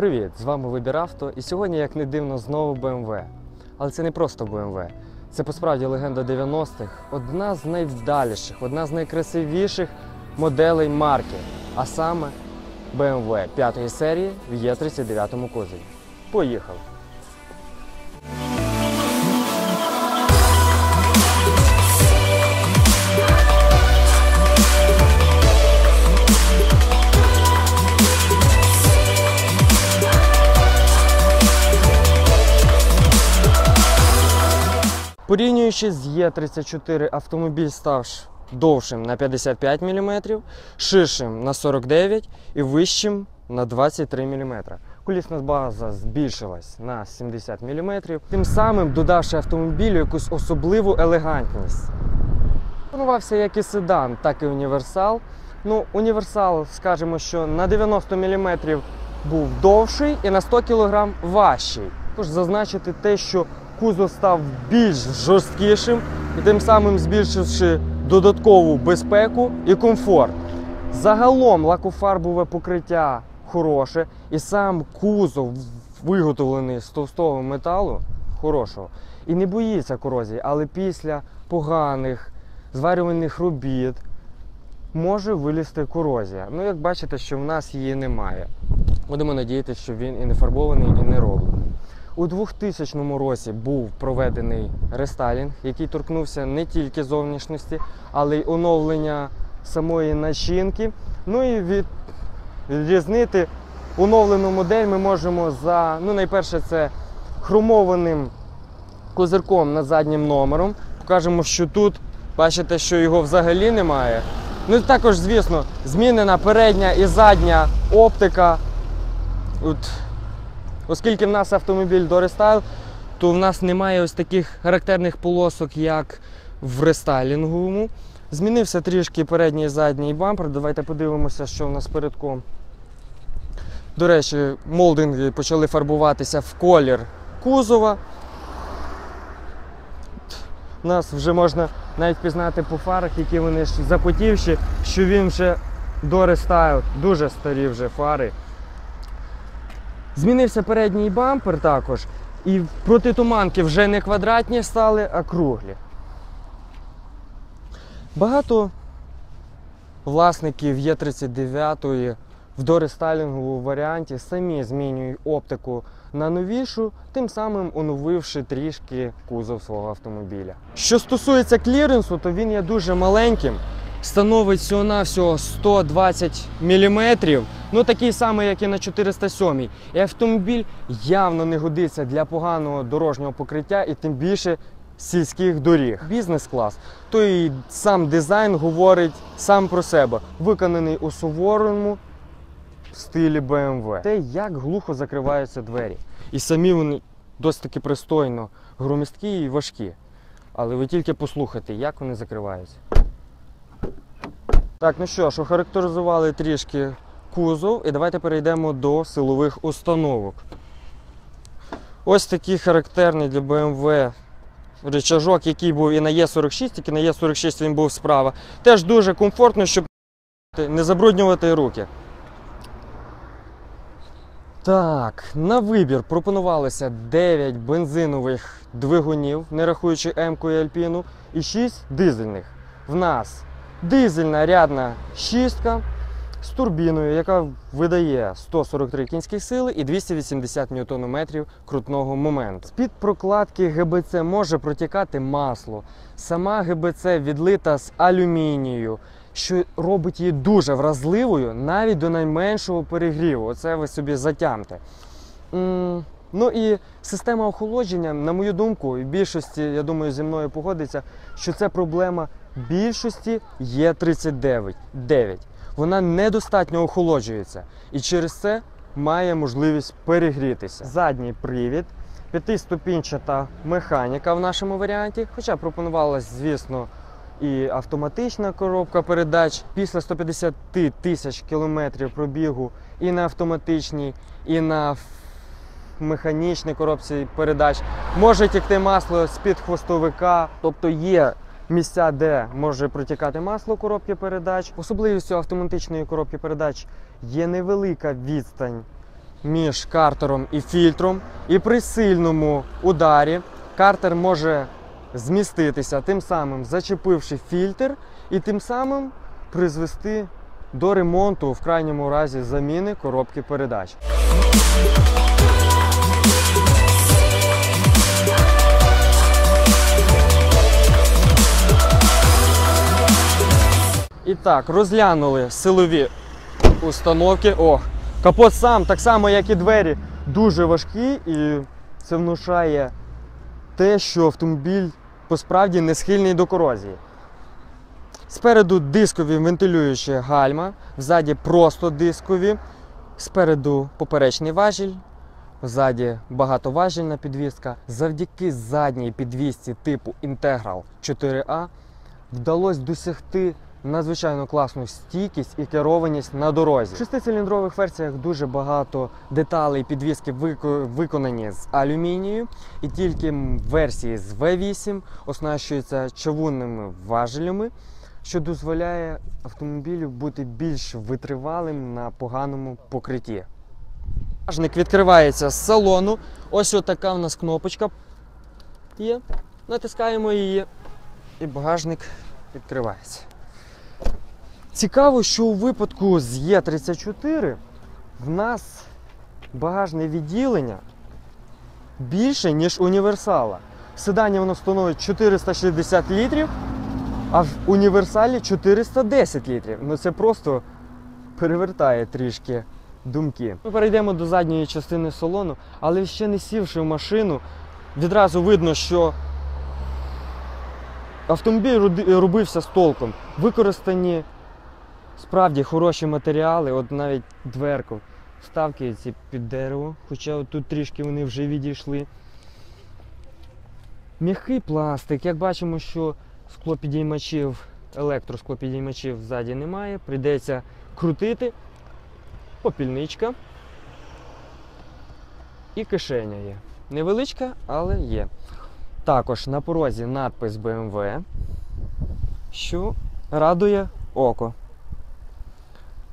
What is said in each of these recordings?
Привіт! З вами Вибір Авто. І сьогодні, як не дивно, знову BMW. Але це не просто BMW. Це посправді легенда 90-х, одна з найвдаліших, одна з найкрасивіших моделей марки, а саме BMW 5 серії в Є39 кузові. Поїхали! Порівнюючи з Є34, автомобіль став довшим на 55 мм, ширшим на 49 і вищим на 23 мм. Колісна база збільшилась на 70 мм, тим самим додавши автомобілю якусь особливу елегантність. Планувався як і седан, так і універсал. Ну, універсал, скажімо, що на 90 мм був довший і на 100 кг важчий. Також зазначити те, що кузов став більш жорсткішим і тим самим збільшивши додаткову безпеку і комфорт. Загалом лакофарбове покриття хороше, і сам кузов виготовлений з товстого металу хорошого і не боїться корозії, але після поганих зварювальних робіт може вилізти корозія. Ну, як бачите, що в нас її немає. Будемо надіятися, що він і не фарбований, і не роблений. У 2000 році був проведений рестайлінг, який торкнувся не тільки зовнішності, але й оновлення самої начинки. Ну і від... відрізнити оновлену модель ми можемо за, ну найперше, це хромованим козирком над заднім номером. Покажемо, що тут, бачите, що його взагалі немає. Ну і також, звісно, змінена передня і задня оптика. От Оскільки в нас автомобіль до рестайл, то в нас немає ось таких характерних полосок, як в рестайлінговому. Змінився трішки передній і задній бампер. Давайте подивимося, що в нас передком. До речі, молдинги почали фарбуватися в колір кузова. Нас вже можна навіть пізнати по фарах, які вони запотівші, що він вже до рестайл, дуже старі вже фари. Змінився передній бампер також. І протитуманки вже не квадратні стали, а круглі. Багато власників Є39 в дорестайлінговому варіанті самі змінюють оптику на новішу, тим самим оновивши трішки кузов свого автомобіля. Що стосується кліренсу, то він є дуже маленьким. Становить всього-навсього 120 мм, ну такий самий, як і на 407. І автомобіль явно не годиться для поганого дорожнього покриття і тим більше сільських доріг. Бізнес-клас, то і сам дизайн говорить сам про себе, виконаний у суворому стилі BMW. Те, як глухо закриваються двері. І самі вони досить таки пристойно громісткі і важкі. Але ви тільки послухайте, як вони закриваються. Так, ну що ж, охарактеризували трішки кузов, і давайте перейдемо до силових установок. Ось такий характерний для BMW рычажок, який був і на Е46, тільки на Е46 він був справа. Теж дуже комфортно, щоб не забруднювати руки. Так, на вибір пропонувалося 9 бензинових двигунів, не рахуючи М-ку і Альпіну, і 6 дизельних. В нас дизельна рядна шістка з турбіною, яка видає 143 кінські сили і 280 Нм крутного моменту. З-під прокладки ГБЦ може протікати масло. Сама ГБЦ відлита з алюмінію, що робить її дуже вразливою навіть до найменшого перегріву. Оце ви собі затямте. Ну і система охолодження, на мою думку, і більшості, я думаю, зі мною погодиться, що це проблема більшості є 39. 9. Вона недостатньо охолоджується і через це має можливість перегрітися. Задній привід, п'ятиступінчата механіка в нашому варіанті, хоча пропонувалась, звісно, і автоматична коробка передач після 150 тисяч кілометрів пробігу і на автоматичній, і на механічній коробці передач може текти масло з-під хвостовика, тобто є місця, де може протікати масло коробки передач. Особливістю автоматичної коробки передач є невелика відстань між картером і фільтром, і при сильному ударі картер може зміститися, тим самим зачепивши фільтр, і тим самим призвести до ремонту, в крайньому разі заміни коробки передач. І так, розглянули силові установки. О, капот сам, так само, як і двері, дуже важкий, і це внушає те, що автомобіль посправді не схильний до корозії. Спереду дискові вентилюючі гальма, ззаді просто дискові, спереду поперечний важіль, ззаді багатоважільна підвіска. Завдяки задній підвісці типу Integral 4A вдалося досягти надзвичайно класну стійкість і керованість на дорозі. В шестициліндрових версіях дуже багато деталей підвіски виконані з алюмінію, і тільки версії з V8 оснащуються чавунними важелями, що дозволяє автомобілю бути більш витривалим на поганому покритті. Багажник відкривається з салону. Ось отака в нас кнопочка є. Натискаємо її, і багажник відкривається. Цікаво, що у випадку з Є34 в нас багажне відділення більше, ніж універсала. В седані воно становить 460 літрів, а в універсалі 410 літрів. Ну це просто перевертає трішки думки. Ми перейдемо до задньої частини салону, але ще не сівши в машину, відразу видно, що автомобіль робився з толком. Використані справді хороші матеріали, от навіть дверку. Вставки ці під дерево, хоча тут трішки вони вже відійшли. М'який пластик, як бачимо, що склопідіймачів, електросклопідіймачів ззаді немає, прийдеться крутити. Попільничка. І кишеня є. Невеличка, але є. Також на порозі надпис BMW, що радує око.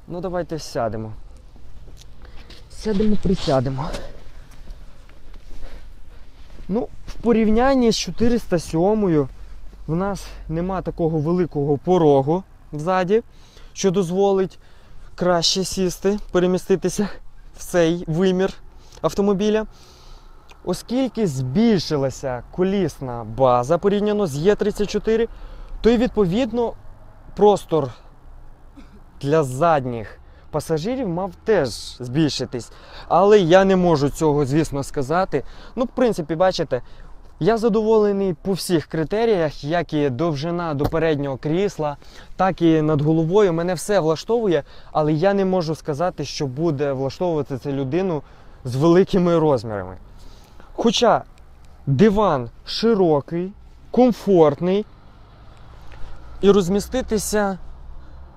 Ну, давайте сядемо. Сядемо, присядемо. Ну, в порівнянні з 407 в нас нема такого великого порогу ззаді, що дозволить краще сісти, переміститися в цей вимір автомобіля. Оскільки збільшилася колісна база порівняно з Є34, то й відповідно простор для задніх пасажирів мав теж збільшитись. Але я не можу цього, звісно, сказати. Ну, в принципі, бачите, я задоволений по всіх критеріях, як і довжина до переднього крісла, так і над головою. Мене все влаштовує, але я не можу сказати, що буде влаштовувати це людину з великими розмірами. Хоча диван широкий, комфортний, і розміститися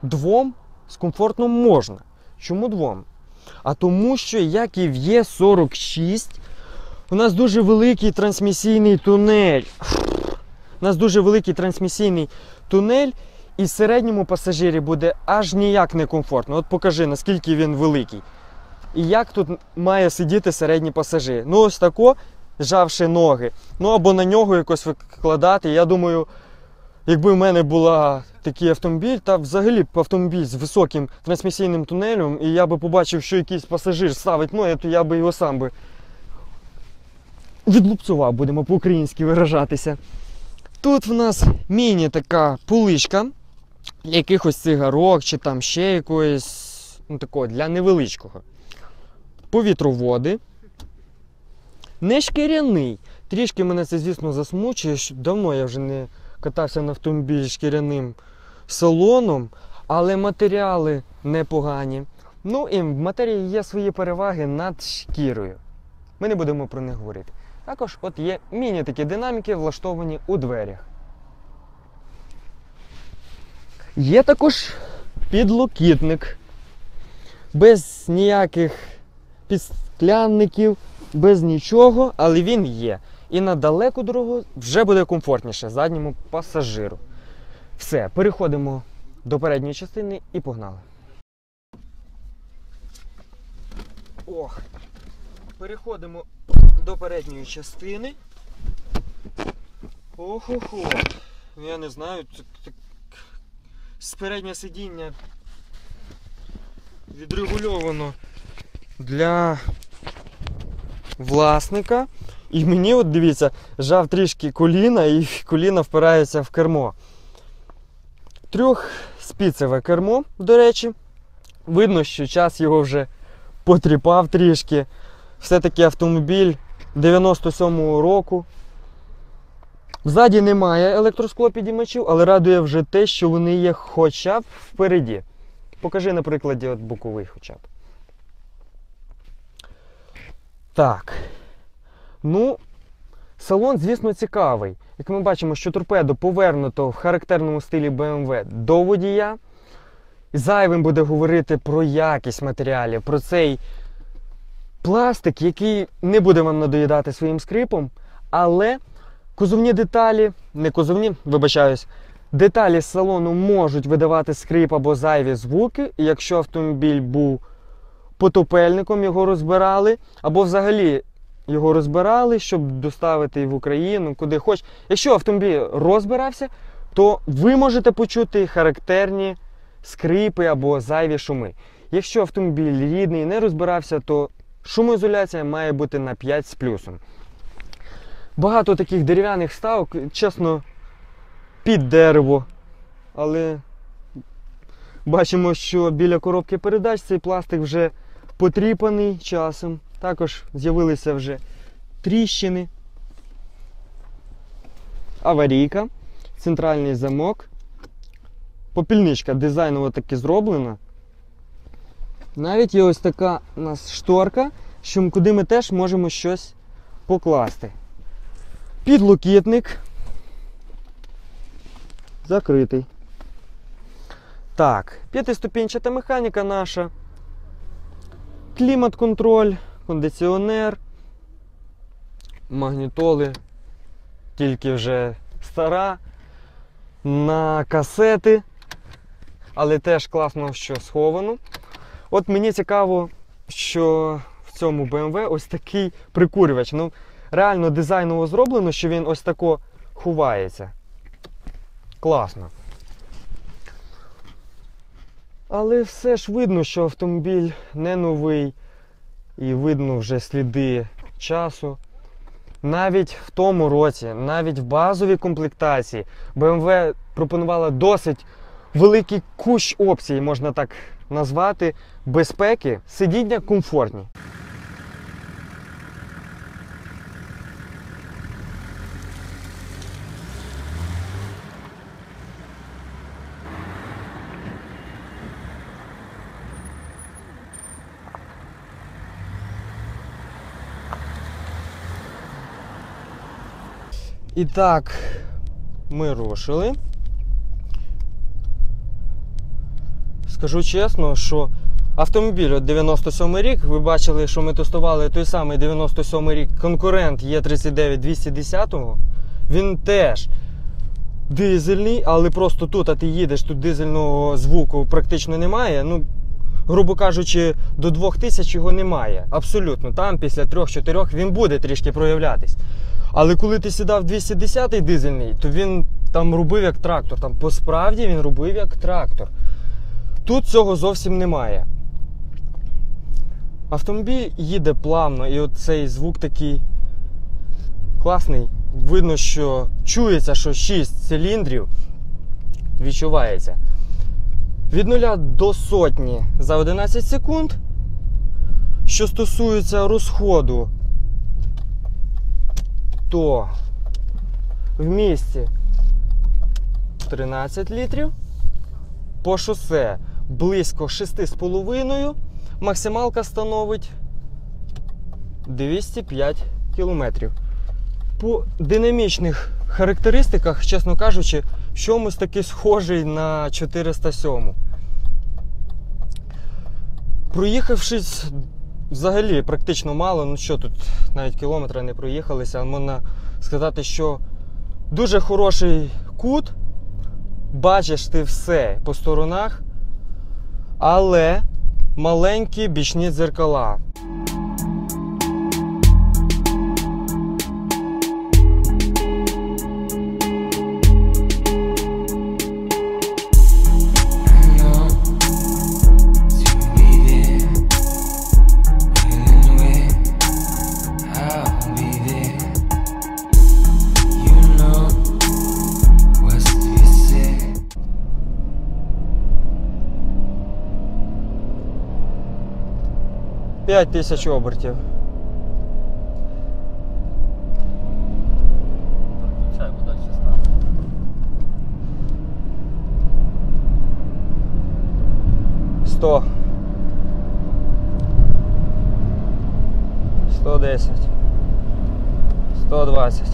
двом з комфортно можна. Чому двом? А тому, що, як і в Є46, у нас дуже великий трансмісійний тунель. У нас дуже великий трансмісійний тунель, і середньому пасажирі буде аж ніяк не комфортно. От покажи, наскільки він великий. І як тут має сидіти середній пасажир. Ну, ось тако, зжавши ноги. Ну або на нього якось викладати. Я думаю, якби в мене була такий автомобіль, та взагалі автомобіль з високим трансмісійним тунелем, і я би побачив, що якийсь пасажир ставить ноги, то я би його сам би відлупцював, будемо по-українськи виражатися. Тут в нас міні така поличка якихось цигарок чи там ще якоїсь ну, такого для невеличкого. Повітроводи. Не шкіряний. Трішки мене це, звісно, засмучує. Давно я вже не катався на автомобілі шкіряним салоном, але матеріали непогані. Ну і в матерії є свої переваги над шкірою. Ми не будемо про них говорити. Також от є міні такі динаміки, влаштовані у дверях. Є також підлокітник. Без ніяких підсклянників, без нічого, але він є. І на далеку дорогу вже буде комфортніше задньому пасажиру. Все, переходимо до передньої частини і погнали. Ох. Переходимо до передньої частини. Ох-охо. Я не знаю, так. З переднє сидіння відрегульовано для власника. І мені, от дивіться, жав трішки коліна і коліна впирається в кермо. Трьохспіцеве кермо, до речі. Видно, що час його вже потріпав трішки. Все-таки автомобіль 97-го року. Ззаді немає електросклопідіймачів, але радує вже те, що вони є хоча б впереді. Покажи на прикладі от боковий хоча б. Так. Ну, салон, звісно, цікавий. Як ми бачимо, що торпедо повернуто в характерному стилі BMW до водія. Зайвим буде говорити про якість матеріалів, про цей пластик, який не буде вам надоїдати своїм скрипом, але кузовні деталі, не кузовні, вибачаюсь, деталі салону можуть видавати скрип або зайві звуки, якщо автомобіль був потопельником, його розбирали, або взагалі його розбирали, щоб доставити в Україну, куди хоч. Якщо автомобіль розбирався, то ви можете почути характерні скрипи або зайві шуми. Якщо автомобіль рідний не розбирався, то шумоізоляція має бути на 5 з плюсом. Багато таких дерев'яних ставок, чесно, під дерево. Але бачимо, що біля коробки передач цей пластик вже потріпаний часом. Також з'явилися вже тріщини. Аварійка, центральний замок. Попільничка дизайново таки зроблена. Навіть є ось така у нас шторка, що куди ми теж можемо щось покласти. Підлокітник. Закритий. Так, п'ятиступінчата механіка наша. Клімат-контроль, кондиціонер, магнітоли, тільки вже стара, на касети, але теж класно, що сховано. От мені цікаво, що в цьому BMW ось такий прикурювач. Ну, реально дизайново зроблено, що він ось тако ховається. Класно. Але все ж видно, що автомобіль не новий і видно вже сліди часу. Навіть в тому році, навіть в базовій комплектації, BMW пропонувала досить великий кущ опцій, можна так назвати, безпеки, сидіння комфортні. І так, ми рушили. Скажу чесно, що автомобіль от 97 рік, ви бачили, що ми тестували той самий 97 рік конкурент Є39 210 Він теж дизельний, але просто тут, а ти їдеш, тут дизельного звуку практично немає. Ну, грубо кажучи, до 2000 його немає. Абсолютно. Там після 3-4 він буде трішки проявлятись. Але коли ти сідав 210-й дизельний, то він там робив як трактор. Там по справді він робив як трактор. Тут цього зовсім немає. Автомобіль їде плавно, і оцей звук такий класний. Видно, що чується, що 6 циліндрів відчувається. Від 0 до сотні за 11 секунд. Що стосується розходу, то в місті 13 літрів, по шосе близько 6,5, максималка становить 205 кілометрів. По динамічних характеристиках, чесно кажучи, в чомусь таки схожий на 407. Проїхавшись взагалі практично мало, ну що тут навіть кілометра не проїхалися, можна сказати, що дуже хороший кут, бачиш ти все по сторонах, але маленькі бічні дзеркала. 5 тисяч обертів. Включай, бо далі стане. Сто. Сто десять. Сто двадцять.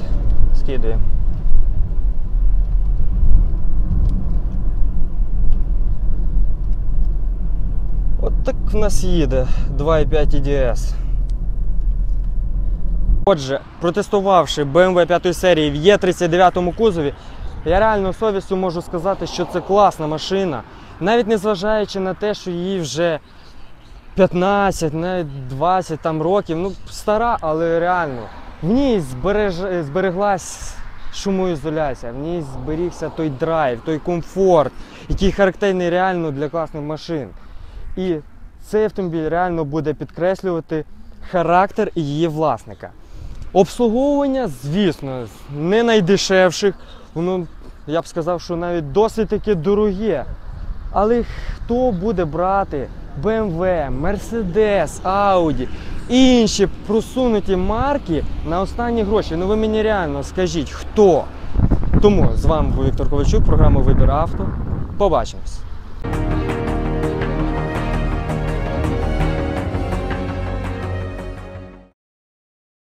Скидуємо. В нас їде 2,5 EDS. Отже, протестувавши BMW 5 серії в Е39 кузові, я реально совістю можу сказати, що це класна машина. Навіть незважаючи на те, що їй вже 15, навіть 20 там років, ну стара, але реально. В ній збереж... збереглась шумоізоляція, в ній зберігся той драйв, той комфорт, який характерний реально для класних машин. І цей автомобіль реально буде підкреслювати характер її власника. Обслуговування, звісно, не найдешевших. Воно, я б сказав, що навіть досить таки дороге. Але хто буде брати BMW, Mercedes, Audi, інші просунуті марки на останні гроші? Ну ви мені реально скажіть, хто? Тому з вами був Віктор Ковальчук, програма Вибір авто. Побачимось.